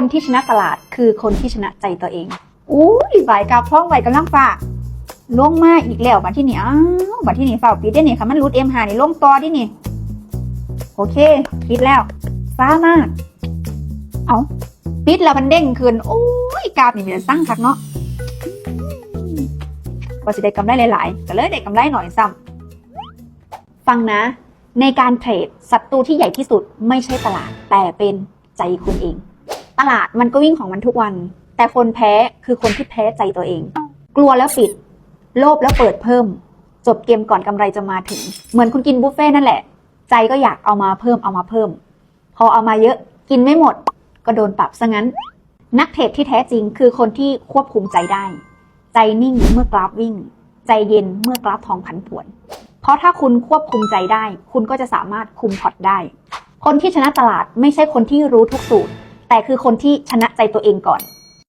คนที่ชนะตลาดคือคนที่ชนะใจตัวเองอู้ยใบกาบท้องใบกำลังฝ่าลงมาอีกแล้วบัดที่นี่อ้าวบัดที่นี่ฝ่าปิดได้นี่ค่ะมันรูดเอ็มหานี่ลงต่อดินี่ โอเค ปิดแล้วฟ้ามาก เอาปิดแล้วมันเด้งขึ้นโอ้ยกราบนี่มันสร้งคักเนาะว่าจะได้กำไรหลายๆก็เลยได้กำไรหน่อยซ้ำฟังนะในการเทรดศัตรูที่ใหญ่ที่สุดไม่ใช่ตลาดแต่เป็นใจคุณเอง ตลาดมันก็วิ่งของมันทุกวัน แต่คนแพ้คือคนที่แพ้ใจตัวเอง กลัวแล้วปิด โลภแล้วเปิดเพิ่ม จบเกมก่อนกำไรจะมาถึง เหมือนคุณกินบุฟเฟ่นั่นแหละ ใจก็อยากเอามาเพิ่มเอามาเพิ่ม พอเอามาเยอะกินไม่หมด ก็โดนปรับซะงั้น นักเทรดที่แท้จริงคือคนที่ควบคุมใจได้ ใจนิ่งเมื่อกราฟวิ่ง ใจเย็นเมื่อกราฟทองผันผวน เพราะถ้าคุณควบคุมใจได้ คุณก็จะสามารถคุมพอร์ตได้ คนที่ชนะตลาดไม่ใช่คนที่รู้ทุกสูตร แต่คือคนที่ชนะใจตัวเองก่อน